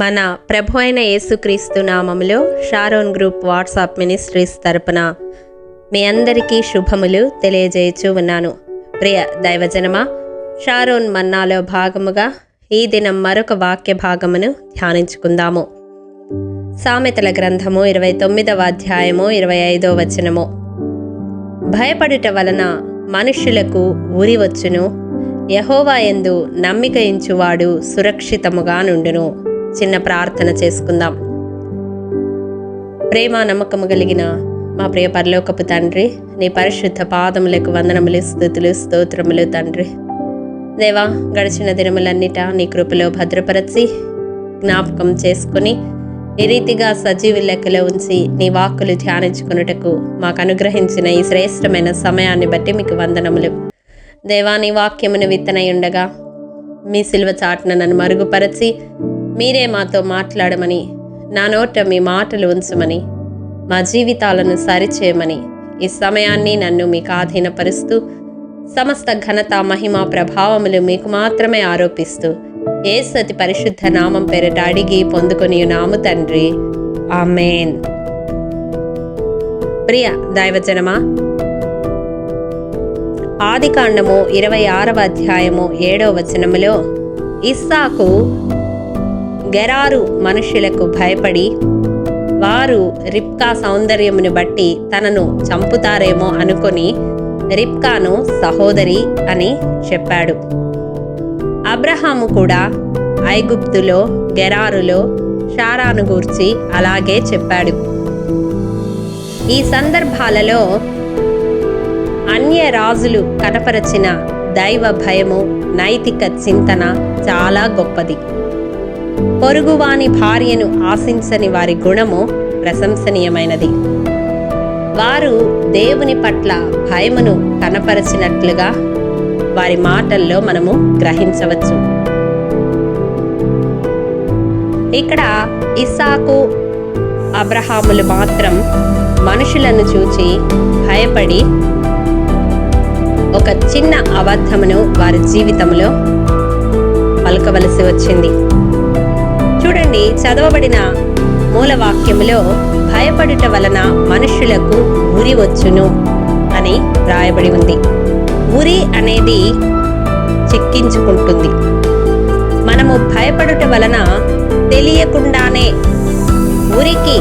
మన ప్రభు అయిన యేసుక్రీస్తు నామములో షారోన్ గ్రూప్ వాట్సాప్ మినిస్ట్రీస్ తరపున మీ అందరికీ శుభములు తెలియజేయచూ ఉన్నాను. ప్రియ దైవజనమా షారోన్ మన్నాలో భాగముగా ఈ దినం మరొక వాక్య భాగమును ధ్యానించుకుందాము. సామెతల గ్రంథము ఇరవై తొమ్మిదవ అధ్యాయము ఇరవై ఐదో వచనము. భయపడుట వలన మనుష్యులకు ఉరి వచ్చును యహోవా ఎందు నమ్మిక ఇంచువాడు సురక్షితముగా నుండును. చిన్న ప్రార్థన చేసుకుందాం. ప్రేమ నమ్మకము కలిగిన మా ప్రియ పరలోకపు తండ్రి నీ పరిశుద్ధ పాదములకు వందనములు స్థుతులు స్తోత్రములు తండ్రి. దేవా గడిచిన దినములన్నిట నీ కృపలో భద్రపరచి జ్ఞాపకం చేసుకుని ఈ రీతిగా సజీవి లెక్కలో ఉంచి నీ వాక్కులు ధ్యానించుకున్నటకు మాకు అనుగ్రహించిన ఈ శ్రేష్టమైన సమయాన్ని బట్టి మీకు వందనములు. దేవా నీ వాక్యమును విత్తనై ఉండగా మీ సిల్వ చాటున నన్ను మరుగుపరచి మీరే మాతో మాట్లాడమని నా నోట మీ మాటలు ఉంచమని మా జీవితాలను సరిచేయమని ఈ సమయాన్ని నన్ను మీకు ఆధీనపరుస్తూ సమస్త ఘనత మహిమ ప్రభావములు మీకు మాత్రమే ఆరోపిస్తూ ఏ సతి పరిశుద్ధ నామం పేరిట అడిగి పొందుకొని నాము తండ్రి. ఆమెన్. ప్రియ దైవజనమా ఆదికాండము ఇరవై ఆరవ అధ్యాయము ఏడవ వచనములో ఇస్సాకు గెరారు మనుషులకు భయపడి వారు రిప్కా సౌందర్యమును బట్టి తనను చంపుతారేమో అనుకొని రిప్కాను సహోదరి అని చెప్పాడు. అబ్రహాము కూడా ఐగుప్తులో గెరారులో షారాను గూర్చి అలాగే చెప్పాడు. ఈ సందర్భాలలో అన్య రాజులు కనపరచిన దైవ భయము నైతిక చింతన చాలా గొప్పది. పొరుగువాని భార్యను ఆశించని వారి గుణము ప్రశంసనీయమైనది. వారు దేవుని పట్ల భయమును కనపరచినట్లుగా వారి మాటల్లో మనము గ్రహించవచ్చు. ఇక్కడ ఇస్సాకు అబ్రహాములు మాత్రం మనుషులను చూచి భయపడి ఒక చిన్న అబద్ధమును వారి జీవితంలో పలకవలసి వచ్చింది. చూడండి చదవబడిన మూలవాక్యములో భయపడుట వలన మనుషులకు ఉరి వచ్చును అని రాయబడి ఉంది. ఉరి అనేది చిక్కించుకుంటుంది. మనము భయపడుట వలన తెలియకుండానే ఉరికి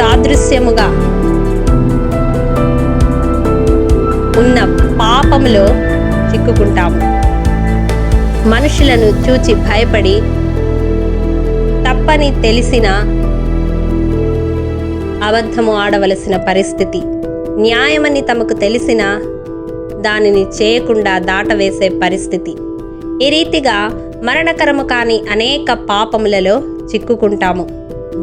సాదృశ్యముగా ఉన్న పాపములో చిక్కుకుంటాము. మనుషులను చూచి భయపడి తప్పని తెలిసిన అబద్ధము ఆడవలసిన పరిస్థితి. న్యాయమని తమకు తెలిసిన దానిని చేయకుండా దాటవేసే పరిస్థితి. ఈ రీతిగా మరణకరము కాని అనేక పాపములలో చిక్కుకుంటాము.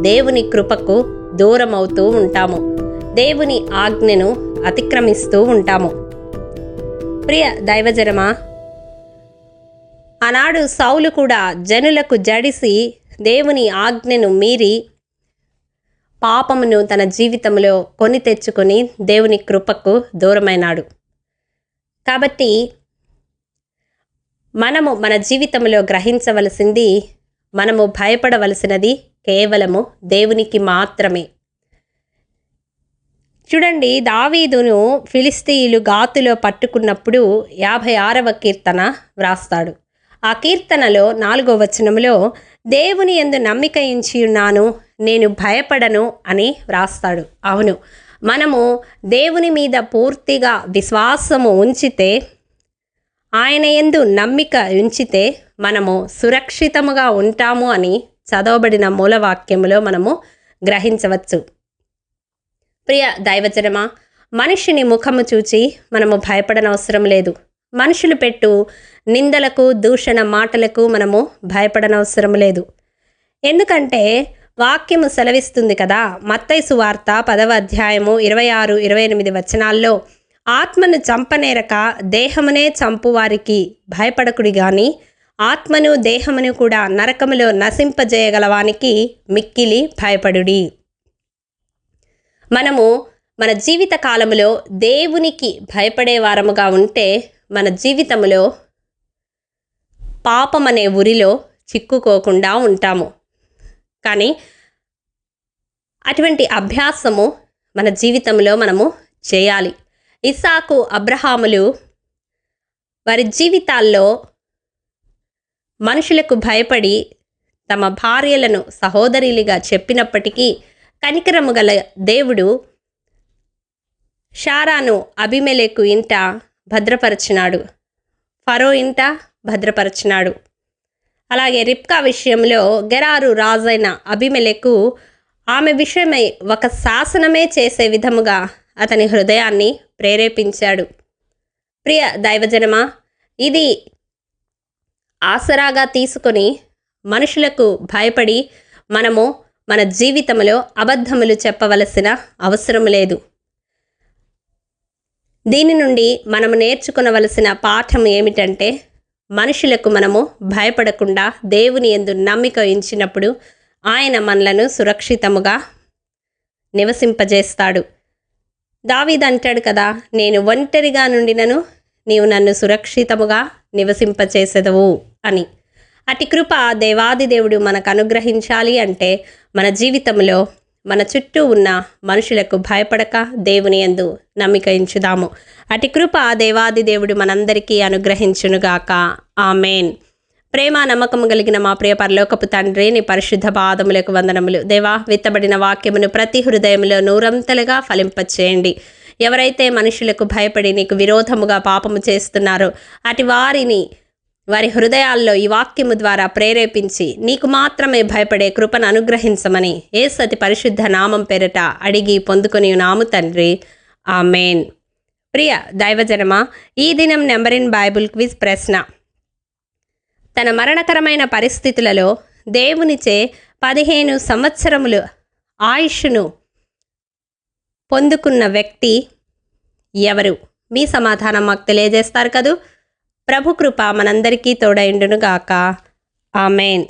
దేవుని కృపకు దూరమవుతూ ఉంటాము. దేవుని ఆజ్ఞను అతిక్రమిస్తూ ఉంటాము. ప్రియ దైవజనమా ఆనాడు సౌలు కూడా జనులకు జడిసి దేవుని ఆజ్ఞను మీరి పాపమును తన జీవితంలో కొని తెచ్చుకొని దేవుని కృపకు దూరమైనాడు. కాబట్టి మనము మన జీవితంలో గ్రహించవలసింది మనము భయపడవలసినది కేవలము దేవునికి మాత్రమే. చూడండి దావీదును ఫిలిస్తీయులు గాతులో పట్టుకున్నప్పుడు యాభై ఆరవ కీర్తన వ్రాస్తాడు. ఆ కీర్తనలో నాలుగో వచనంలో దేవుని ఎందు నమ్మిక ఉంచి ఉన్నాను నేను భయపడను అని వ్రాస్తాడు. అవును మనము దేవుని మీద పూర్తిగా విశ్వాసము ఉంచితే ఆయన ఎందు నమ్మిక ఉంచితే మనము సురక్షితముగా ఉంటాము అని చదవబడిన మూలవాక్యములో మనము గ్రహించవచ్చు. ప్రియ దైవజనమా మనిషిని ముఖము చూచి మనము భయపడనవసరం లేదు. మనుషులు పెట్టు నిందలకు దూషణ మాటలకు మనము భయపడనవసరం లేదు. ఎందుకంటే వాక్యము సెలవిస్తుంది కదా మత్తైసు వార్త పదవ అధ్యాయము ఇరవై ఆరు ఇరవై ఎనిమిది వచనాల్లో ఆత్మను చంపనేరక దేహమునే చంపు వారికి భయపడకుడి గాని ఆత్మను దేహమును కూడా నరకములో నశింపజేయగలవానికి మిక్కిలి భయపడుడి. మనము మన జీవిత కాలములో దేవునికి భయపడే వారముగా ఉంటే మన జీవితంలో పాపం అనే ఉరిలో చిక్కుకోకుండా ఉంటాము. కానీ అటువంటి అభ్యాసము మన జీవితంలో మనము చేయాలి. ఇసాకు అబ్రహాములు వారి జీవితాల్లో మనుషులకు భయపడి తమ భార్యలను సహోదరులుగా చెప్పినప్పటికీ కనికరము గల దేవుడు షారాను అభిమెలకు ఇంట భద్రపరచినాడు. ఫరో ఇంట భద్రపరచినాడు. అలాగే రిప్కా విషయంలో గెరారు రాజైన అభిమెలకు ఆమె విషయమై ఒక శాసనమే చేసే విధముగా అతని హృదయాన్ని ప్రేరేపించాడు. ప్రియ దైవజనమా ఇది ఆసరాగా తీసుకొని మనుషులకు భయపడి మనము మన జీవితంలో అబద్ధములు చెప్పవలసిన అవసరం లేదు. దీని నుండి మనము నేర్చుకునవలసిన పాఠం ఏమిటంటే మనుషులకు మనము భయపడకుండా దేవుని ఎందు నమ్మిక ఉంచినప్పుడు ఆయన మనలను సురక్షితముగా నివసింపజేస్తాడు. దావీద్ అంటాడు కదా నేను ఒంటరిగా నుండినను నీవు నన్ను సురక్షితముగా నివసింపచేసేదవు అని. అటి కృప దేవాది దేవుడు మనకు అనుగ్రహించాలి అంటే మన జీవితంలో మన చుట్టూ ఉన్న మనుషులకు భయపడక దేవుని యందు నమ్మిక ఇంచుదాము అటి కృప దేవాది దేవుడు మనందరికీ అనుగ్రహించునుగాక. ఆమెన్. ప్రేమ నమ్మకము కలిగిన మా ప్రియ పరలోకపు తండ్రి నీ పరిశుద్ధ పాదములకు వందనములు. దేవా విత్తబడిన వాక్యమును ప్రతి హృదయంలో నూరంతలుగా ఫలింపచేయండి. ఎవరైతే మనుషులకు భయపడి నీకు విరోధముగా పాపము చేస్తున్నారో అటు వారిని వారి హృదయాల్లో ఈ వాక్యము ద్వారా ప్రేరేపించి నీకు మాత్రమే భయపడే కృపను అనుగ్రహించమని ఏ సతి పరిశుద్ధ నామం పేరట అడిగి పొందుకుని నాము తండ్రి. ఆమెన్. ప్రియ దైవజనమా ఈ దినం నెంబర్ ఇన్ బైబుల్ క్విజ్ ప్రశ్న. తన మరణకరమైన పరిస్థితులలో దేవునిచే పదిహేను సంవత్సరములు ఆయుష్ను పొందుకున్న వ్యక్తి ఎవరు? మీ సమాధానం మాకు తెలియజేస్తారు కదూ? ప్రభు కృప మనందరికీ తోడైండునుగాక. ఆమెన్.